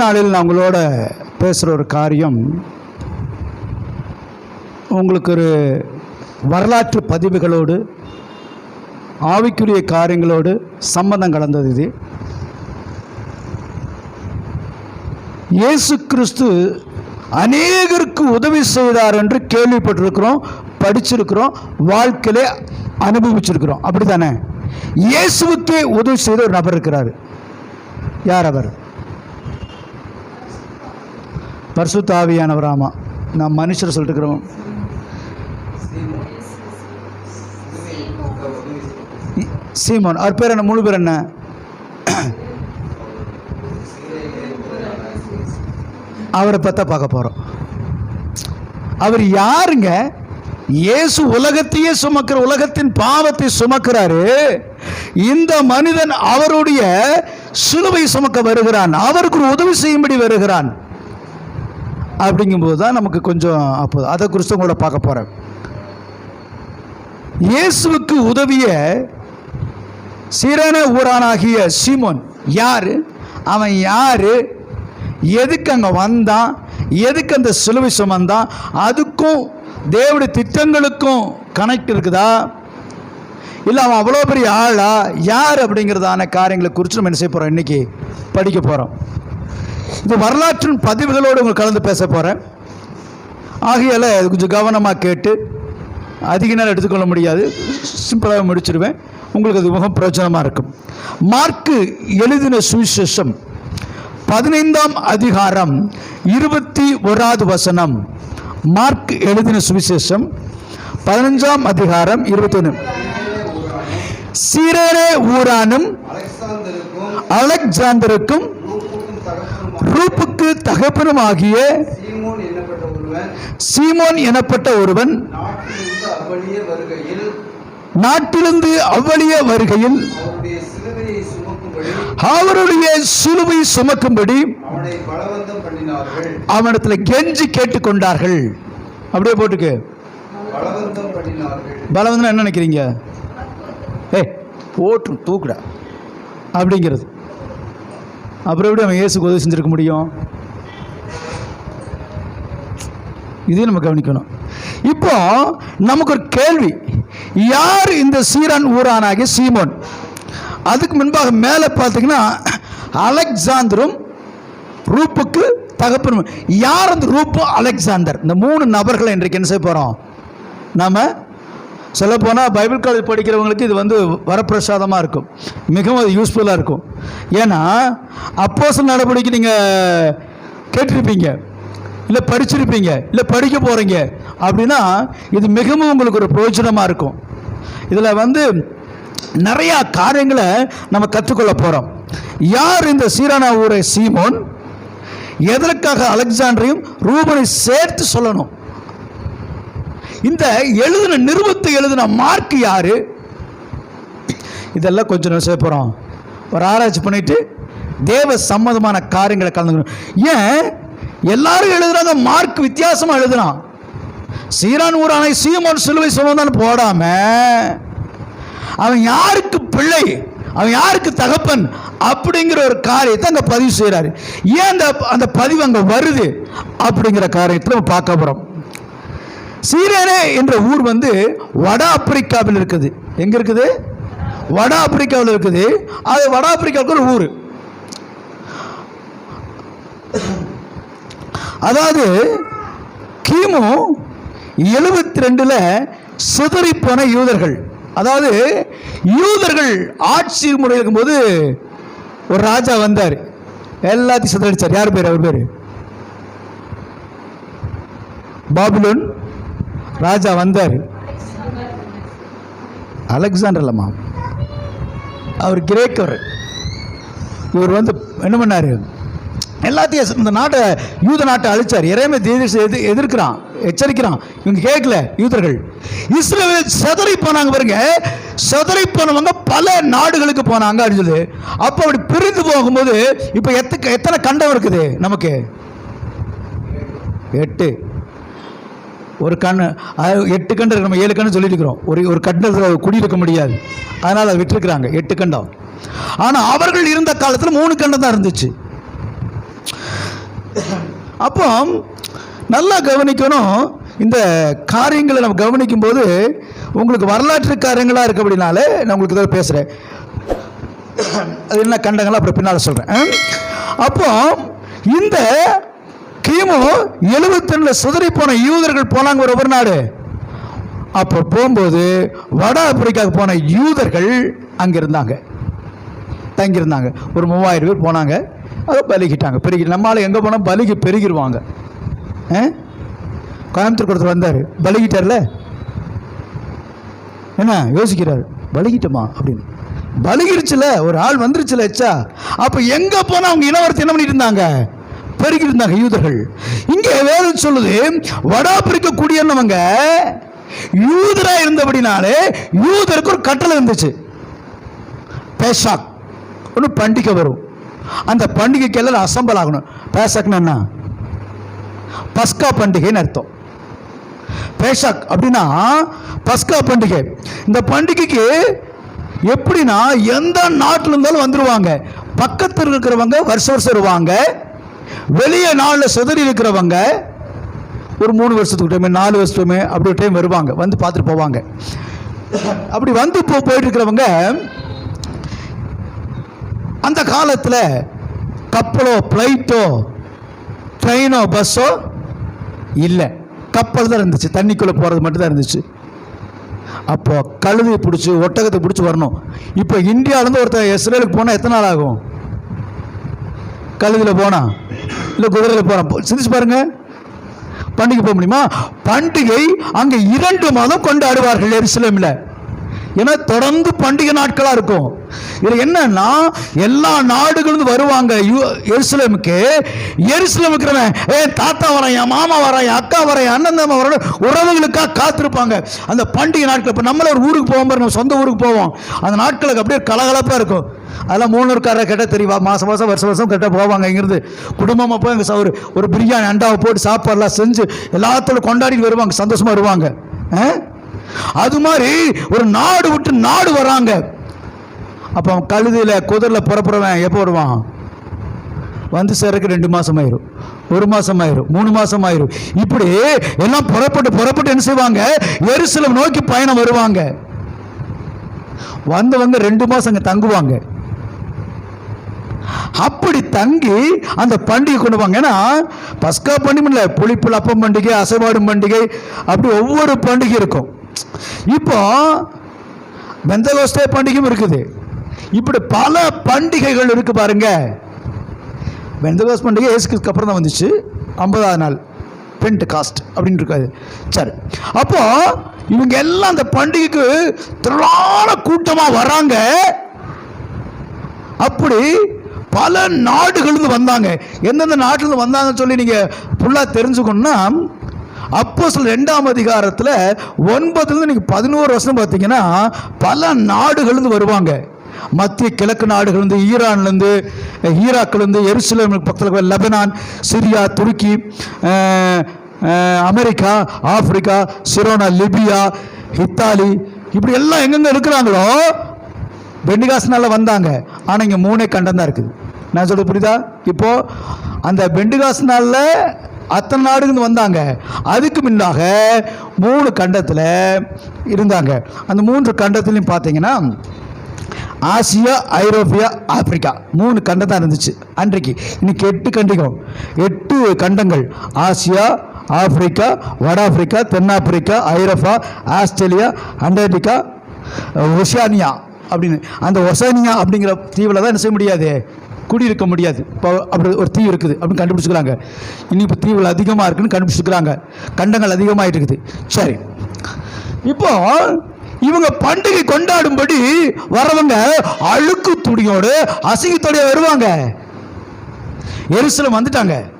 நாளில் நான் உங்களோட பேசுகிற ஒரு காரியம் உங்களுக்கு ஒரு வரலாற்று பதிவுகளோடு ஆவிக்குரிய காரியங்களோடு சம்மந்தம் கலந்தது இது. இயேசு கிறிஸ்து அநேகருக்கு உதவி செய்தார் என்று கேள்விப்பட்டிருக்கிறோம் படிச்சிருக்கிறோம் வாழ்க்கையிலே அனுபவிச்சிருக்கிறோம். அப்படி தானே இயேசுவுக்கே உதவி செய்த ஒரு நபர் இருக்கிறார். யார் அவர்? பர்சுத்தாவியானவராமா நான் மனுஷர் சொல்லிட்டு இருக்கிறோம் சீமோன் அவர் பேர் என்ன? முழு பேர் என்ன? அவரை பார்த்தா பார்க்க போகிறோம் அவர் யாருங்க? இயேசு உலகத்தையே சுமக்கிற உலகத்தின் பாவத்தை சுமக்கிறாரு. இந்த மனிதன் அவருடைய சிலுவை சுமக்க வருகிறான். அவருக்கு ஒரு உதவி செய்யும்படி வருகிறான். அப்படிங்கும்போது தான் நமக்கு கொஞ்சம் அப்போ அதை குறித்து உங்களோட பார்க்க போகிறேன் இயேசுவுக்கு உதவிய சிறன ஊரானாகிய சீமோன் யார்? அவன் யார்? எதுக்கு அங்கே வந்தான்? எதுக்கு அந்த சிலுவை சுமந்தான்? அதுக்கும் தேவடைய திட்டங்களுக்கும் கனெக்ட் இருக்குதா? இல்லை அவன் அவ்வளோ பெரிய ஆளா? யார் அப்படிங்கிறதான காரியங்களை குறித்து நம்ம என்ன செய்ய போகிறோம் இன்றைக்கி படிக்க போகிறோம் இப்போ வரலாற்றின் பதிவுகளோடு உங்களுக்கு கலந்து பேச போகிறேன் ஆகையால் அது கொஞ்சம் கவனமாக கேட்டு அதிக நேரம் எடுத்துக்கொள்ள முடியாது. சிம்பிளாக முடிச்சிருவேன். உங்களுக்கு அது மிகவும் பிரயோஜனமாக இருக்கும். மார்க்கு எழுதின சுவிசேஷம் பதினைந்தாம் அதிகாரம் இருபத்தி ஓராவது வசனம். மார்க் எழுதின சுவிசேஷம் பதினஞ்சாம் அதிகாரம் இருபத்தொன்று சீரேனே ஊரானும் அலெக்சாந்தருக்கும் அலெக்சாந்தருக்கும் ரூப்புக்கு தகப்பனும் ஆகிய சீமோன் எனப்பட்ட ஒருவன் நாட்டிலிருந்து அவ்வழியே வருகையில் அவருடைய சிலுவை சுமக்கும்படி அவனிடத்தில் கெஞ்சி கேட்டுக்கொண்டார்கள். அப்படியே போட்டுக்கு. பலவந்தம் என்ன நினைக்கிறீங்க? ஏ போட்டு தூக்குடா. அப்படிங்கிறது. அப்புறம் எப்படி அவன் இயேசுக்கு உதவி செஞ்சுருக்க முடியும்? இதையும் நம்ம கவனிக்கணும். இப்போ நமக்கு ஒரு கேள்வி. யார் இந்த சீரான் ஊரானாகிய சீமோன்? அதுக்கு முன்பாக மேலே பார்த்தீங்கன்னா அலெக்சாந்தரும் ரூப்புக்கு தகப்பனும். யார் அந்த ரூப்பு? அலெக்சாந்தர். இந்த மூணு நபர்களை இன்றைக்கு என்ன செய்ய போகிறோம் நாம் சொல்லப்போனால் பைபிள் காலேஜ் படிக்கிறவங்களுக்கு இது வந்து வரப்பிரசாதமாக இருக்கும். மிகவும் அது யூஸ்ஃபுல்லாக இருக்கும். ஏன்னா அப்போஸ் நடவடிக்கை நீங்கள் கேட்டிருப்பீங்க. இல்லை படிச்சிருப்பீங்க. இல்லை படிக்க போகிறீங்க அப்படின்னா இது மிகவும் உங்களுக்கு ஒரு பிரயோஜனமாக இருக்கும். இதில் வந்து நிறையா காரியங்களை நம்ம கற்றுக்கொள்ள போகிறோம் யார் இந்த சீரானா ஊரை சீமோன்? எதற்காக அலெக்சாண்டரையும் ரூபனை சேர்த்து சொல்லணும்? இந்த எழுதின நிறுவத்தை எழுதின மார்க் யாரு? இதெல்லாம் கொஞ்சம் நேரம் செய்ய போகிறோம் ஒரு ஆராய்ச்சி பண்ணிட்டு தேவ சம்மதமான காரியங்களை கலந்துக்கணும். ஏன்? எல்லாரும் எழுதுறாங்க மார்க் வித்தியாசமாக எழுதுறான் சீரான் ஊரானை சீமோன் சிலுவை சுமந்தான் போடாம அவன் யாருக்கு பிள்ளை அவன் யாருக்கு தகப்பன் அப்படிங்கிற ஒரு காரியத்தை அங்கே பதிவு செய்கிறாரு ஏன் அந்த அந்த பதிவு அங்கே வருது அப்படிங்கிற காரியத்தை நம்ம பார்க்க போகிறோம் சீரேனே என்ற ஊர் வந்து வட ஆப்பிரிக்காவில் இருக்குது. எங்க இருக்குது? வட ஆப்பிரிக்காவில் இருக்குது. அது வட ஆப்பிரிக்காவுக்கு ஒரு ஊர். அதாவது கிமு எழுபத்தி ரெண்டில் சிதறிப்போன யூதர்கள். அதாவது யூதர்கள் ஆட்சி முறை இருக்கும்போது ஒரு ராஜா வந்தார். எல்லாத்தையும் சிதறடிச்சார். யார் பேர்? அவர் பேர்? பாபிலோன் ராஜா வந்தார். அலெக்சாண்டர் இல்லம்மா அவர் கிரேக்கர் இவர் வந்து என்ன பண்ணார்? எல்லாத்தையும் இந்த நாட்டை யூத நாட்டை அழிச்சார். இறைமை எதிர் எதிர்க்கிறான் எச்சரிக்கிறான். இவங்க கேட்கல யூதர்கள். இஸ்ரேல் செதறி போனாங்க பாருங்க. செதறி போனவங்க பல நாடுகளுக்கு போனாங்க அப்படின்னு சொல்லி. அப்போ அப்படி பிரிந்து போகும்போது இப்போ எத்தனை எத்தனை கண்டம் இருக்குது நமக்கு? எட்டு. ஒரு கண் அதாவது எட்டு கண்டு நம்ம ஏழு கண்ணு சொல்லியிருக்கிறோம். ஒரு ஒரு கண்டத்தில் குடியிருக்க முடியாது. அதனால் அதை விட்டுருக்குறாங்க எட்டு கண்டம் ஆனால் அவர்கள் இருந்த காலத்தில் மூணு கண்டம் தான் இருந்துச்சு. அப்போ நல்லா கவனிக்கணும் இந்த காரியங்களை நம்ம கவனிக்கும் போது உங்களுக்கு வரலாற்று காரியங்களாக இருக்கு அப்படின்னாலே நான் உங்களுக்கு இதை பேசுகிறேன் அது என்ன கண்டங்களா அப்புறம் பின்னால் சொல்கிறேன் அப்போ இந்த கிமு சுதறி போன யூதர்கள் போனாங்க ஒரு ஒரு நாடு. அப்போ போகும்போது வட ஆப்பிரிக்காவுக்கு போன யூதர்கள் அங்கே இருந்தாங்க. தங்கியிருந்தாங்க. ஒரு மூவாயிரம் பேர் போனாங்க. அதை பலிக்கிட்டாங்க. பெருகி நம்மளால் எங்கே போனால் பலிக்கு பெருகிடுவாங்க ஆ? கோயம்புத்தூர் கூடத்தில் வந்தார். பலிக்கிட்டார்ல? என்ன? யோசிக்கிறார். பலிக்கிட்டோமா? அப்படின்னு. பலிகிருச்சுல ஒரு ஆள் வந்துருச்சுல எச்சா? அப்போ எங்கே போனால் அவங்க இனவரத்தை என்ன பண்ணிட்டு இருந்தாங்க? பெருகி இருந்தாங்க யூதர்கள். இங்கே வேதம் சொல்லுது வடாப்பிரிக்க குடியேறினவங்க யூதரா இருந்தபடினாலே யூதருக்கு ஒரு கட்டளை இருந்துச்சு. பேஷாக் ஒன்று பண்டிகை வரும். அந்த பண்டிகைக்கு எல்லாம் அசம்பல் ஆகணும். பேசாக்னா என்ன? பஸ்கா பண்டிகைன்னு அர்த்தம். பேஷாக் அப்படின்னா பஸ்கா பண்டிகை. இந்த பண்டிகைக்கு எப்படின்னா எந்த நாட்டில் இருந்தாலும் வந்துடுவாங்க பக்கத்தில் இருக்கிறவங்க வருஷம் வருஷம் வருவாங்க. வெளியே நாளில் சிதறி இருக்கிறவங்க ஒரு மூணு வருஷத்துக்கு டைமே நாலு வருஷத்துமே அப்படி ஒரு டைம் வருவாங்க. வந்து பார்த்துட்டு போவாங்க. அப்படி வந்து போ போயிட்டு இருக்கிறவங்க அந்த காலத்தில் கப்பலோ ஃப்ளைட்டோ ட்ரெயினோ பஸ்ஸோ இல்லை. கப்பல் தான் இருந்துச்சு. தண்ணிக்குள்ளே போகிறது மட்டும்தான் இருந்துச்சு. அப்போ கழுதையை பிடிச்சி ஒட்டகத்தை பிடிச்சி வரணும். இப்போ இந்தியாவிலேருந்து ஒருத்தர் இஸ்ரேலுக்கு போனால் எத்தனை நாள் ஆகும்? கழுதியில் போனா? இல்லை குதிரையில் போகிறான் சிந்திச்சு பாருங்கள் பண்டிகை போக முடியுமா? பண்டிகை அங்கே இரண்டு மாதம் கொண்டாடுவார்கள் எருசலேமில். ஏன்னா தொடர்ந்து பண்டிகை நாட்களாக இருக்கும். இதில் என்னன்னா எல்லா நாடுகளும் வருவாங்க. யூ- எருசலேமுக்கு. எருசலேம் இருக்கிறவன் ஏ தாத்தா வரேன் என் மாமா வரேன் என் அக்கா வரேன் அண்ணன் தம்மா வர உறவுகளுக்காக காத்திருப்பாங்க. அந்த பண்டிகை நாட்கள் இப்போ நம்மள ஒரு ஊருக்கு போவோம் நம்ம சொந்த ஊருக்கு போவோம். அந்த நாட்களுக்கு அப்படியே கலகலப்பாக இருக்கும். அதெல்லாம் மூணூர்காரரை கேட்டால் தெரியுமா. மாதம் மாதம் வருஷம் வருஷம் கேட்டால் போவாங்க இங்கிருந்து. குடும்பமாக போய் அங்கே ஒரு ஒரு பிரியாணி அண்டாவை போட்டு சாப்பாடுலாம் செஞ்சு எல்லாத்தோட கொண்டாடிட்டு வருவாங்க சந்தோஷமாக வருவாங்க. ஆ? அது மாதிரி ஒரு நாடு விட்டு நாடு வராங்க. அப்போ கழுதியில் கழுதையில் குதிரையில் புறப்புறவன் எப்போ வருவான்? வந்து சேரக்கு ரெண்டு மாதம் ஆயிரும். ஒரு மாதம் ஆயிரும். மூணு மாதம் ஆயிரும். இப்படி எல்லாம் புறப்பட்டு புறப்பட்டு என்ன செய்வாங்க? எருசலம் நோக்கி பயணம் வருவாங்க. வந்தவங்க ரெண்டு மாதம் அங்கே தங்குவாங்க. அப்படி தங்கி அந்த பண்டிகை கொண்டு வாங்க. ஏன்னா பஸ்கா பண்டிகை இல்லை அப்பம் பண்டிகை அசைபாடும் பண்டிகை அப்படி ஒவ்வொரு பண்டிகை இருக்கும். இப்போ பெந்தகோஸ்தே பண்டிகையும் இருக்குது. இப்படி பல பண்டிகைகள் இருக்கு பாருங்க. பெந்தகோஸ் பண்டிகை இயேசுக்கு அப்புறம் தான் வந்துச்சு. ஐம்பதாவது நாள் பென்ட் காஸ்ட் அப்படின்னு இருக்காது. சரி. அப்போ இவங்க எல்லாம் அந்த பண்டிகைக்கு திரளான கூட்டமாக வராங்க. அப்படி பல நாடுகள்ந்து வந்தாங்க. எந்தெந்த நாட்டிலிருந்து வந்தாங்கன்னு சொல்லி நீங்கள் ஃபுல்லாக தெரிஞ்சுக்கணும்னா அப்போ சில ரெண்டாம் அதிகாரத்தில் ஒன்பதுலேருந்து நீங்கள் பதினோரு வருஷம் பார்த்தீங்கன்னா பல நாடுகள்லேருந்து வருவாங்க. மத்திய கிழக்கு நாடுகள்லேருந்து ஈரான்லேருந்து ஈராக்லேருந்து எருசலேம் பக்கத்தில் லெபனான் சிரியா துருக்கி அமெரிக்கா ஆப்பிரிக்கா சிரோனா லிபியா இத்தாலி இப்படி எல்லாம் எங்கெங்கே இருக்கிறாங்களோ பெண்டிகாசனால் வந்தாங்க. ஆனால் இங்கே மூணே கண்டம் தான் இருக்குது. நான் சொல்கிறது புரியுதா? இப்போது அந்த பெண்டிகாஸ் நாளில் அத்தனை நாடுகள் வந்தாங்க. அதுக்கு முன்னாக மூணு கண்டத்தில் இருந்தாங்க. அந்த மூன்று கண்டத்துலையும் பார்த்தீங்கன்னா ஆசியா ஐரோப்பியா ஆப்பிரிக்கா மூணு கண்டம் தான் இருந்துச்சு. அன்றைக்கு இன்னைக்கு எட்டு கண்டிகம். எட்டு கண்டங்கள். ஆசியா ஆப்பிரிக்கா வட ஆப்பிரிக்கா தென்னாப்பிரிக்கா ஐரோப்பா ஆஸ்திரேலியா அண்டார்டிகா ஒசானியா அப்படின்னு. அந்த ஒசானியா அப்படிங்கிற தீவில் தான் என்ன செய்ய முடியாது? குடியிருக்க முடியாது. இப்போ அப்படி ஒரு தீவு இருக்குது. அப்படின்னு கண்டுபிடிச்சிக்கிறாங்க இன்னும் இப்போ தீவுகள் அதிகமாக இருக்குன்னு கண்டுபிடிச்சிக்கிறாங்க கண்டங்கள் அதிகமாகிட்டு இருக்குது சரி. இப்போ இவங்க பண்டிகை கொண்டாடும்படி வரவங்க அழுக்கு துணியோடு அசிங்கத்தோடைய வருவாங்க. எரிசலம் வந்துட்டாங்க.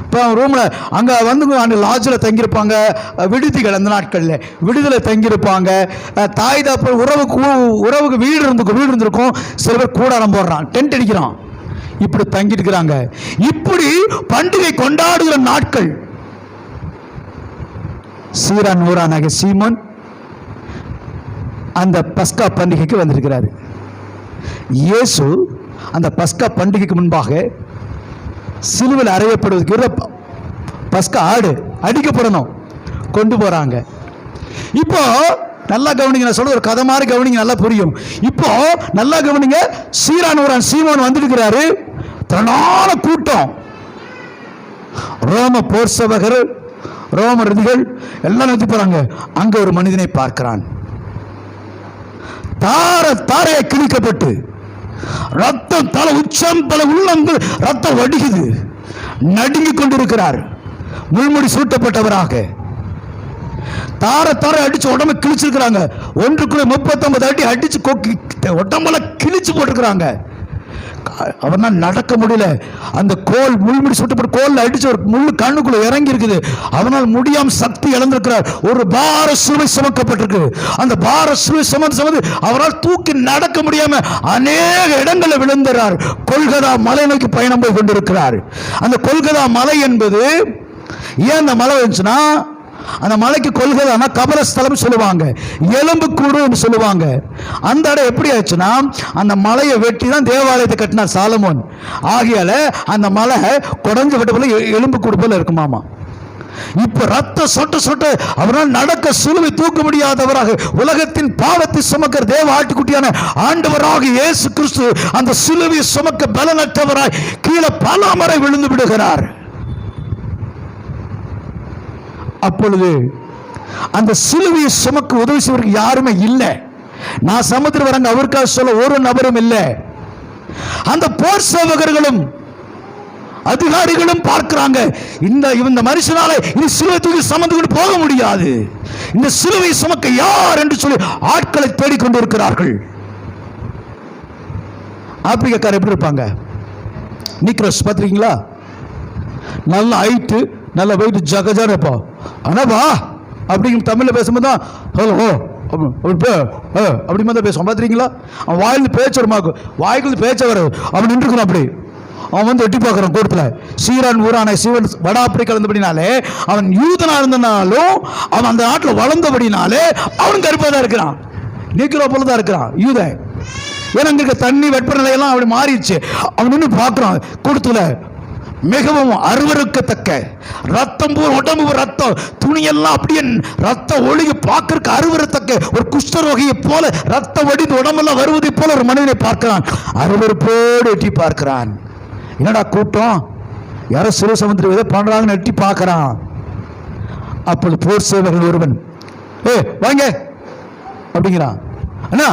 இப்போ ரூமில் அங்கே வந்து அந்த லாட்ஜில் தங்கியிருப்பாங்க. விடுதிகள் அந்த நாட்களில் விடுதலை தங்கியிருப்பாங்க. தாய் தாப்பு உறவு கூ- உறவுக்கு வீடு இருந்துக்கும் வீடு இருந்திருக்கும். சில பேர் கூடாரம் போடுறான். டென்ட் அடிக்கிறான். இப்படி தங்கியிருக்கிறாங்க. இருக்கிறாங்க இப்படி பண்டிகை கொண்டாடுகிற நாட்கள். சீரா நூறானாக சீமோன் அந்த பஸ்கா பண்டிகைக்கு வந்திருக்கிறாரு. இயேசு அந்த பஸ்கா பண்டிகைக்கு முன்பாக சிலுவில் அறையப்படுவதற்கு பஸ்கா ஆடு அடிக்கப்படணும். கொண்டு போறாங்க. இப்போ நல்லா கவனிங்க நான் சொல்ல ஒரு கதை மாதிரி கவனிங்க நல்லா புரியும். இப்போ நல்லா கவனிங்க சீரானூரான் சீமான் வந்துருக்கிறாரு. திரளான கூட்டம். ரோம போர் சபகர் ரோம ரதிகள் எல்லாம் நிறுத்தி போறாங்க அங்க ஒரு மனிதனை பார்க்கிறான். தார தாரையை கிழிக்கப்பட்டு ரத்தம் தலை உச்சம் பல உள்ளங்கள் ரத்தம் வடிகுது. நடுங்கிக் கொண்டிருக்கிறார். முள்முடி சூட்டப்பட்டவராக. தார தார அடிச்சு உடம்பு கிழிச்சிருக்கிறாங்க. ஒன்றுக்குள்ள முப்பத்தொன்பது அடி அடிச்சு கொக்கி உடம்பெல்லாம் கிழிச்சு போட்டிருக்கிறாங்க. அவனால் நடக்க முடியல. அந்த கோல் முள்முடி சுட்டப்பட்டு கோல்ல அடிச்சு ஒரு முள் கண்ணுக்குள்ள இறங்கி இருக்குது அவனால் முடியாம சக்தி இழந்திருக்கிறார். ஒரு பார சுவை சுமக்கப்பட்டிருக்கு. அந்த பார சுவை சுமந்து சுமந்து அவரால் தூக்கி நடக்க முடியாம அநேக இடங்களில் விழுந்துறார். கொல்கதா மலை நோக்கி பயணம் போய் கொண்டிருக்கிறார். அந்த கொல்கதா மலை என்பது ஏன் அந்த மலை வந்துச்சுன்னா அந்த மலைக்கு கொள்கதானா? கபரஸ்தலம் சொல்லுவாங்க. எலும்பு கூடுன்னு சொல்லுவாங்க. அந்த இடம் எப்படி ஆச்சுன்னா அந்த மலையை வெட்டி தான் தேவாலயத்தை கட்டினார் சாலமோன். ஆகையால அந்த மலை குடஞ்சு விட்ட போல எ- எலும்பு கூடு போல இருக்குமாமா இப்ப ரத்த சொட்டு சொட்டு அவரால் நடக்க சிலுவை தூக்க முடியாதவராக உலகத்தின் பாவத்தை சுமக்கிற தேவ ஆட்டுக்குட்டியான ஆண்டவராக இயேசு கிறிஸ்து அந்த சிலுவை சுமக்க பலனற்றவராய் கீழே பல முறை விழுந்து விடுகிறார். அப்பொழுது அந்த சிலுவையை சுமக்க உதவி செய்வதற்கு யாருமே இல்லை. நான் சமுத்திர வரங்க அவருக்காக சொல்ல ஒரு நபரும் இல்லை. அந்த போர் சேவகர்களும் அதிகாரிகளும் பார்க்கிறாங்க இந்த இந்த மனுஷனால இந்த சிலுவை தூக்கி சமந்து கொண்டு போக முடியாது. இந்த சிலுவை சுமக்க யார் என்று சொல்லி ஆட்களை தேடிக்கொண்டு இருக்கிறார்கள் ஆப்பிரிக்காக்காரர் எப்படி இருப்பாங்க? நிக்ரோஸ் பார்த்துருக்கீங்களா? நல்ல ஐட்டு நல்லா போயிட்டு ஜகஜான இருப்பா. ஆனா வா. அப்படிங்கும் தமிழில் பேசும்போது தான் ஹலோ ஓ அப்படி மாதிரி தான் பேசுவான். பார்த்துறீங்களா அவன் வாயிலிருந்து பேச்சு வருமாக்கும் வாய்க்குள்ள பேச்ச வர அவன் நின்றுக்கணும் அப்படி. அவன் வந்து எட்டி பார்க்குறான் கூட்டத்தில் சீரான் ஊரான சிவன் வட ஆப்பிரிக்கா இருந்தபடினாலே அவன் யூதனாக இருந்தனாலும் அவன் அந்த நாட்டில் வளர்ந்தபடினாலே அவன் கருப்பாக தான் இருக்கிறான். நீக்கிறோ போல தான் இருக்கிறான் யூதன். ஏன்னா அங்கே இருக்க தண்ணி வெப்பநிலையெல்லாம் அப்படி மாறிடுச்சு. அவன் நின்று பார்க்குறான் கூட்டத்தில் மிகவும் அருவருக்கத்தக்க. ரத்தம் போல் உடம்பு ரத்தம். துணியெல்லாம் அப்படியே ரத்த ஒழுகி பார்க்கறக்கு அருவருத்தக்க ஒரு குஷ்டரோகியை போல ரத்தம் வடிந்து உடம்பெல்லாம் வருவதை போல ஒரு மனிதனை பார்க்கிறான். அருவருப்போடு எட்டி பார்க்கிறான். என்னடா கூட்டம்? யாரோ சிறு சமுத்திரம் ஏதோ பண்றாங்கன்னு எட்டி பார்க்கறான். அப்பொழுது போர் சேவர்கள் ஒருவன் ஏ வாங்க. அப்படிங்கிறான். அண்ணா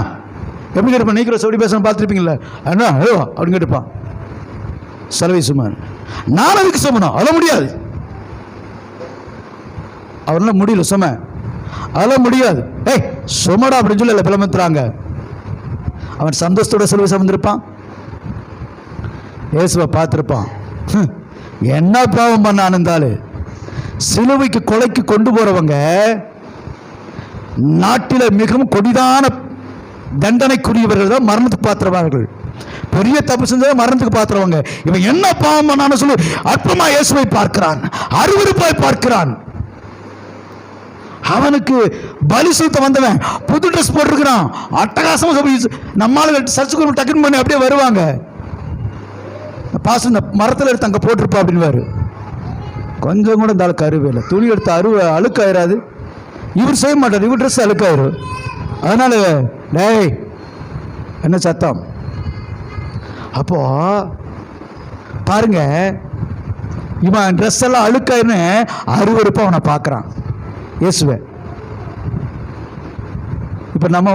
எப்படி கேட்டுப்பான் நீக்கிற எப்படி பேசணும் பார்த்துருப்பீங்களா அண்ணா ஹலோ அப்படின்னு கேட்டுப்பான். செலவை சுமார் நான் அதுக்கு சுமணும் அழ முடியாது. அவரால் முடியல சும. அழ முடியாது. ஏய் சுமடா அப்படின்னு சொல்லி எல்லாம் பிளமத்துறாங்க அவன் சந்தோஷத்தோட செல்வ சமந்திருப்பான் இயேசுவை பார்த்துருப்பான். ஹம், என்ன பாவம் பண்ணான் இருந்தாலும் சிலுவைக்கு கொலைக்கு கொண்டு போறவங்க நாட்டில மிகவும் கொடிதான தண்டனைக்குரியவர்கள் தான் மரணத்துக்கு பாத்திரவார்கள் பெரிய தப்பு செஞ்சா மரணத்துக்கு பார்த்துருவாங்க இவன் என்ன பாவம் பண்ணான்னு சொல்லி அற்பமா இயேசுவை பார்க்கிறான். அருவறுப்பாய் பார்க்கிறான். அவனுக்கு பலி செலுத்த வந்தவன் புது ட்ரெஸ் போட்டிருக்கிறான். அட்டகாசமா நம்மளால நம்மால சர்ச்சுக்கு டக்குன்னு பண்ணி அப்படியே வருவாங்க. பாசம் இந்த மரத்தில் எடுத்து அங்கே போட்டிருப்பா அப்படின்வாரு கொஞ்சம் கூட இந்த அழுக்கு அருவே இல்லை. துணி எடுத்து அருவ அழுக்காயிராது. இவர் செய்ய மாட்டார். இவர் ட்ரெஸ் அழுக்காயிரும். அதனால டேய் என்ன சத்தம்? அப்போ பாருங்க இவன் ட்ரெஸ் எல்லாம் அழுக்கன்னு அருவருப்பா அவனை பார்க்குறான். இயேசுவை. இப்போ நம்ம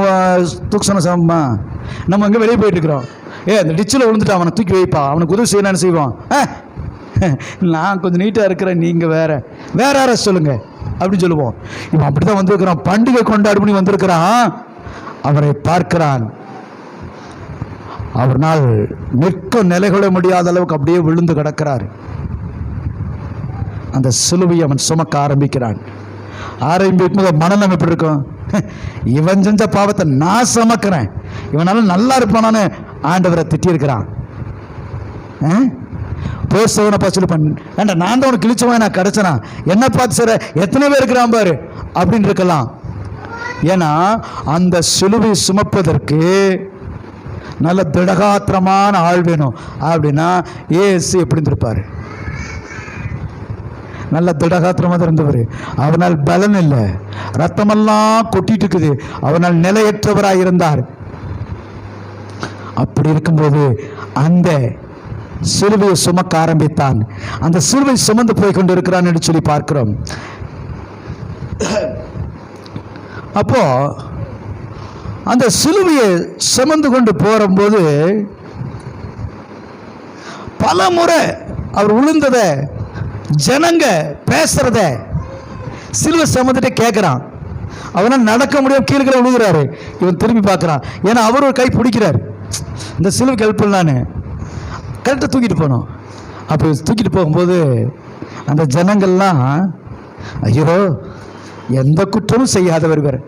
தூக்ஷண சமமா நம்ம அங்கே வெளியே போயிட்டு இருக்கிறோம்? ஏ அந்த டிச்சில் விழுந்துட்டு அவனை தூக்கி வைப்பா. அவனுக்கு உதவி செய்யணும்னு செய்வான்? ஆ, நான் கொஞ்சம் நீட்டாக இருக்கிறேன் நீங்கள் வேற. வேற யார சொல்லுங்க? அப்படின்னு சொல்லுவோம். இவன் அப்படி தான் வந்திருக்கிறான். பண்டிகை கொண்டாடி பண்ணி வந்திருக்கிறான். அவரை பார்க்கிறான். அவர்னால் நிற்க நிலைகொள்ள முடியாத அளவுக்கு அப்படியே விழுந்து கிடக்கிறார். அந்த சிலுவை அவன் சுமக்க ஆரம்பிக்கிறான். ஆரம்பிக்கும் போது மனநலம் எப்படி இருக்கும்? இவன் செஞ்ச பாவத்தை நான் சுமக்கிறேன். இவனால நல்லா இருப்பானான்னு ஆண்டவரை திட்டியிருக்கிறான். போசவனை பார்த்து பண்ண ஏண்டா நான் தான் உனக்கு கிழிச்சவன் நான் கிடைச்சனா? என்ன பார்த்து சார் எத்தனை பேர் இருக்கிறான் பாரு அப்படின்னு இருக்கலாம். ஏன்னா அந்த சிலுவை சுமப்பதற்கு நல்ல திடகாத்திரமான ஆள் வேணும். அப்படின்னா ஏசு எப்படி இருந்திருப்பாரு? நல்ல திடகாத்திரமாக இருந்தவர். அவனால் பலன் இல்லை. ரத்தமெல்லாம் கொட்டிட்டு இருக்குது. அவனால் நிலையற்றவராக இருந்தார். அப்படி இருக்கும்போது அந்த சிலுவையை சுமக்க ஆரம்பித்தான். அந்த சிலுவை சுமந்து போய் கொண்டு இருக்கிறான் என்று சொல்லி பார்க்கிறோம். அப்போ அந்த சிலுவையை சுமந்து கொண்டு போகும்போது பல முறை அவர் விழுந்தத ஜனங்க பேசுறத சிலுவை சுமந்துட்டு கேட்குறான் அவனால் நடக்க முடியாம கீழே கீழே விழுகிறாரு இவன் திரும்பி பார்க்குறான். ஏன்னா அவர் ஒரு கை பிடிக்கிறார். இந்த சிலுவைக்கு ஹெல்ப் பண்ணலான்னு. கரெக்டாக தூக்கிட்டு போனோம். அப்படி தூக்கிட்டு போகும்போது அந்த ஜனங்கள்லாம் ஐயோ எந்த குற்றமும் செய்யாதவர் வேறு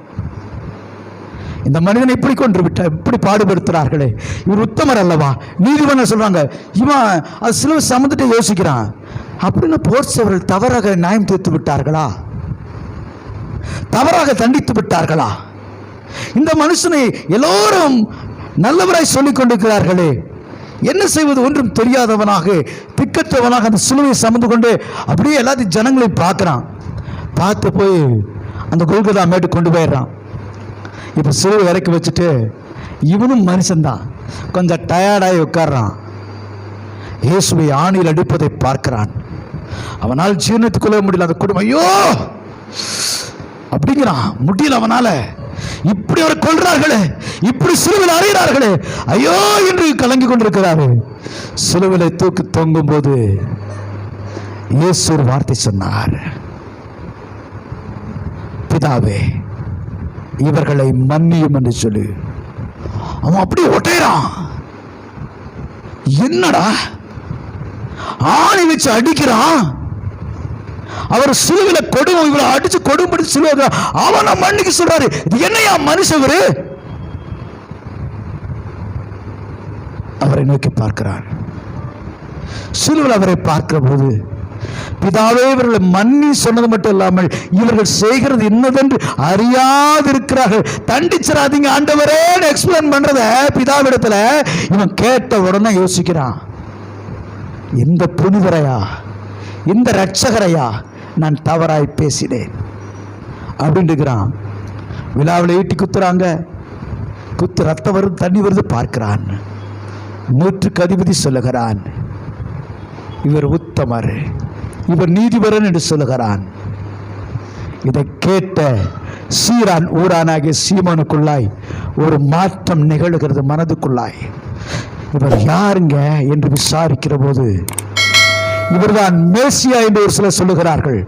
இந்த மனிதனை இப்படி கொண்டு விட்ட இப்படி பாடுபடுத்துறார்களே. இவர் உத்தமர் அல்லவா? நீதிபதி சொல்றாங்க. இவன் அது சிலுவை சமந்துட்டு யோசிக்கிறான். அப்படின்னு போர்ச்சவர்கள் தவறாக நியாயம் தீர்த்து விட்டார்களா? தவறாக தண்டித்து விட்டார்களா? இந்த மனுஷனை எல்லோரும் நல்லவராய் சொல்லிக் கொண்டிருக்கிறார்களே. என்ன செய்வது ஒன்றும் தெரியாதவனாக திக்கற்றவனாக அந்த சிலுவையை சமந்து கொண்டு அப்படியே எல்லாத்தையும் ஜனங்களையும் பார்க்குறான். பார்த்து போய் அந்த கொல்கதா மேட்டு கொண்டு போயிடுறான். இப்போ சிலுவை வரைக்கும் வச்சுட்டு இவனும் மனுஷன்தான். கொஞ்சம் டயர்டாகி உட்கார்றான். இயேசுவை ஆணியில் அடிப்பதை பார்க்கிறான். அவனால் ஜீர்ணித்துக்கொள்ள முடியல அந்த குடும்பம் ஐயோ! அப்படிங்கிறான். முடியல அவனால. இப்படி அவரை கொள்றார்களே இப்படி சிலுவில் அறையிறார்களே. ஐயோ! என்று கலங்கி கொண்டிருக்கிறாரு. சிலுவிலை தூக்கி தொங்கும் போது இயேசு ஒரு வார்த்தை சொன்னார். பிதாவே இவர்களை மன்னியும் என்று சொல்லு. அவன் அப்படியே ஒட்டையிறான். என்னடா? ஆணி வச்சு அடிக்கிறான். அவர் சிலுவில கொடும் இவளை அடிச்சு கொடும்படி சிலுவாங்க அவனை மன்னிக்க சொல்றாரு. இது என்னையா மனுஷவரு அவரை நோக்கி பார்க்கிறான். சிலுவில் அவரை பார்க்கிற போது பிதாவே இவர்களை மன்னி சொன்னது மட்டும் இல்லாமல் இவர்கள் செய்கிறது இன்னதென்று அறியாதிருக்கிறார்கள். தண்டிச்சிடாதீங்க ஆண்டவரே எக்ஸ்பிளைன் பண்றத பிதாவிடத்துல இவன் கேட்ட உடனே யோசிக்கிறான். இந்த புனிதரையா? இந்த ரட்சகரையா நான் தவறாய் பேசினேன். அப்படின்ட்டுக்கிறான் விழாவில் ஈட்டி குத்துறாங்க. குத்து ரத்தம் வருது தண்ணி வருது பார்க்கிறான். நூற்றுக்கு அதிபதி சொல்லுகிறான். இவர் உத்தமர். இவர் நீதிபரன் என்று சொல்லுகிறான். இதை கேட்ட சீரான் ஊரானாகிய சீமானுக்குள்ளாய் ஒரு மாற்றம் நிகழுகிறது மனதுக்குள்ளாய். இவர் யாருங்க என்று விசாரிக்கிற போது இவர்தான் மேசியா என்று ஒரு சிலர் சொல்லுகிறார்கள்.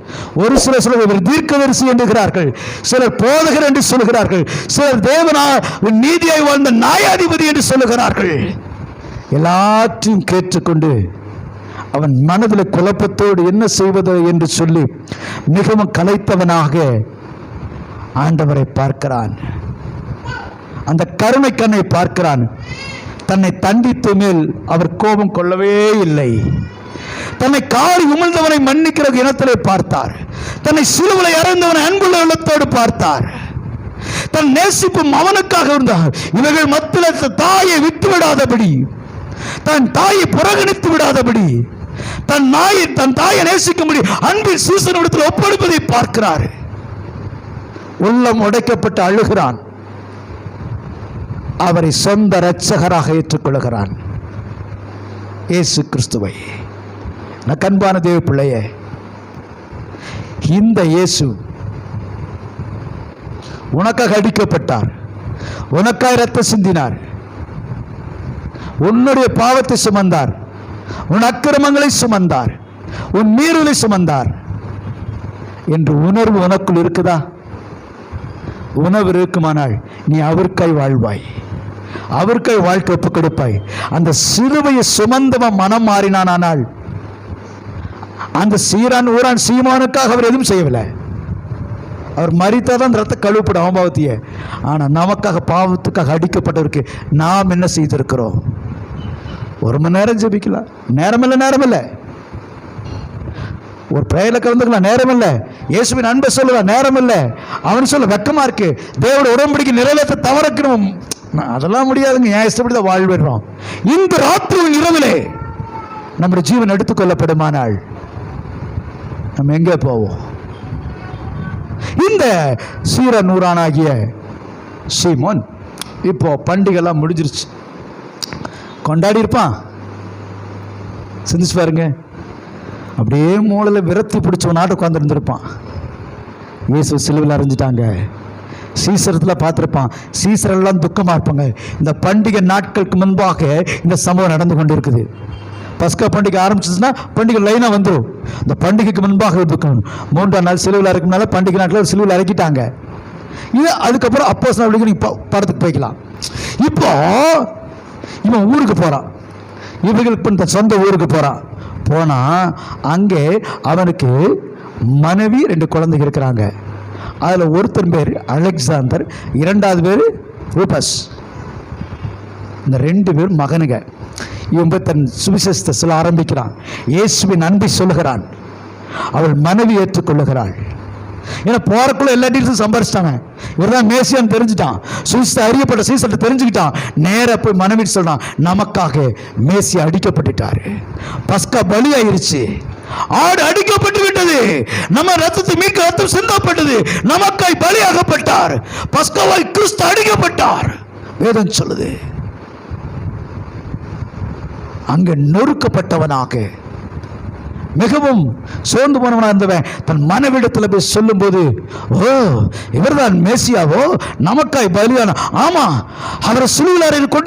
ஒரு சிலர் சொல்ல இவர் தீர்க்கதரிசி என்றுகிறார்கள் சிலர் போதகர் என்று சொல்லுகிறார்கள். சிலர் தேவனா நீதியாய் வாழ்ந்த நியாயாதிபதி என்று சொல்லுகிறார்கள். எல்லாற்றையும் கேட்டுக்கொண்டு அவன் மனதில் குழப்பத்தோடு என்ன செய்வது என்று சொல்லி மிகவும் கலைத்தவனாக ஆண்டவரை பார்க்கிறான். அந்த கருணை கண்ணை பார்க்கிறான். தன்னை தண்டித்து மேல் அவர் கோபம் கொள்ளவே இல்லை. தன்னை காரி உமிழ்ந்தவனை மன்னிக்கிற இனத்திலே பார்த்தார். தன்னை சிலுவலை அறைந்தவனை அன்புள்ள உள்ளத்தோடு பார்த்தார். தன் நேசிப்பும் அவனுக்காக இருந்தார் இவர்கள் மத்தியில் தாயை விட்டு விடாதபடி தன் தாயை புறக்கணித்து விடாதபடி தன் நாயை தன் தாயை நேசிக்க முடியும் அன்பின் சீசனிடத்தில் ஒப்படைப்பதை பார்க்கிறார். உள்ளம் உடைக்கப்பட்டு அழுகிறான். அவரை சொந்த இரட்சகராக ஏற்றுக்கொள்கிறான். இயேசு கிறிஸ்துவை. கண்பான தேவ பிள்ளையே இந்த இயேசு உனக்காக அடிக்கப்பட்டார். உனக்காக ரத்த சிந்தினார். உன்னுடைய பாவத்தை சுமந்தார். உன் அக்கிரமங்களை சுமந்தார். உன் மீறலை சுமந்தார். என்று உணர்வு உனக்குள் இருக்குதா? உணவு இருக்குமானால் நீ அவருக்காய் வாழ்வாய். அவருக்காய் வாழ்க்கை ஒப்புக் கொடுப்பாய். அந்த சிறுவையை சுமந்தவன் மனம் மாறினானால் அந்த சீரான் ஊரான் சீமானுக்காக அவர் எதுவும் செய்யவில்லை. அவர் மறித்தாதான் அந்த ரத்த கழுவுப்படும் அவபாவத்திய ஆனால் நமக்காக பாவத்துக்காக அடிக்கப்பட்டவருக்கு நாம் என்ன செய்திருக்கிறோம்? ஒரு மணி நேரம் ஜெபிக்கலாம் நேரம் இல்லை நேரம் இல்லை ஒரு பிரேயரில் கலந்துக்கலாம். நேரம் இல்லை இயேசுவின் அன்பை சொல்லலாம் நேரம் இல்லை அவன் சொல்ல வெக்கமா இருக்கு. தேவோட உடம்படிக்கு நிறைவேற்ற தவறக்கணும். அதெல்லாம் முடியாதுங்க. என் இஷ்டப்படி தான் வாழ்விடுறோம் இந்த ராத்திரி இரவிலே நம்முடைய ஜீவன் எடுத்துக்கொள்ளப்படுமானால் நம்ம எங்கே போவோம்? இந்த சீர நூறானாகிய சீமோன் இப்போ பண்டிகைலாம் முடிஞ்சிருச்சு. கொண்டாடி இருப்பான் சிந்திச்சு பாருங்க. அப்படியே மூளையில் விரத்தி பிடிச்சவனாட்டு உட்காந்துருந்துருப்பான் இயேசு சிலுவில் அறிஞ்சிட்டாங்க. சீசரத்தில் பார்த்துருப்பான். சீசரெல்லாம் துக்கமாக இருப்பாங்க. இந்த பண்டிகை நாட்களுக்கு முன்பாக இந்த சம்பவம் நடந்து கொண்டு இருக்குது பஸ்கா பண்டிகை ஆரம்பிச்சிச்சுன்னா பண்டிகை லைனாக வந்துடும் இந்த பண்டிகைக்கு முன்பாக துக்கம். மூன்றாம் நாள் சிலுவில் இறக்குனால பண்டிகை நாட்கள் சிலுவில் இறக்கிட்டாங்க இது அதுக்கப்புறம் அப்போ அப்படிங்கிற இப்போ படத்துக்கு போய்க்கலாம். இப்போ இவன் ஊருக்கு போகிறான் இவைகள் இப்ப இந்த சொந்த ஊருக்கு போகிறான் போனால் அங்கே அவனுக்கு மனைவி ரெண்டு குழந்தைங்க இருக்கிறாங்க. அதில் ஒருத்தர் பேர் அலெக்சாந்தர் இரண்டாவது பேர் ரூபஸ். இந்த ரெண்டு பேர் மகனுங்க. இவன் போய் தன் சுவிசேஷத்தை சொல்ல ஆரம்பிக்கிறான். இயேசுவின் அன்பை சொல்லுகிறான். அவள் மனைவி ஏற்றுக்கொள்ளுகிறாள். ஏன்னா போறக்குள்ள எல்லா டீல்ஸும் சம்பாரிச்சிட்டாங்க. இவர் தான் மேசியான்னு தெரிஞ்சுட்டான். சுவிசத்தை அறியப்பட்ட சீசத்தை தெரிஞ்சுக்கிட்டான். நேராக போய் மனைவி சொல்றான் நமக்காக மேசியா அடிக்கப்பட்டுட்டாரு. பஸ்கா பலி ஆயிருச்சு. ஆடு அடிக்கப்பட்டு விட்டது. நம்ம ரத்தத்தை மீட்க ரத்தம் சிந்தப்பட்டது. நமக்காய் பலியாகப்பட்டார். பஸ்காவாய் கிறிஸ்து அடிக்கப்பட்டார். வேதம் சொல்லுது. அங்கே நொறுக்கப்பட்டவனாக மிகவும் சோர்ந்து போனவனா இருந்தவன். தன் மனைவிடத்தில் போய் சொல்லும்போது ஓ இவர்தான் மேசியாவோ? நமக்காய் பலியான. ஆமா அவரை சிலுவிலாரில் கொண்டு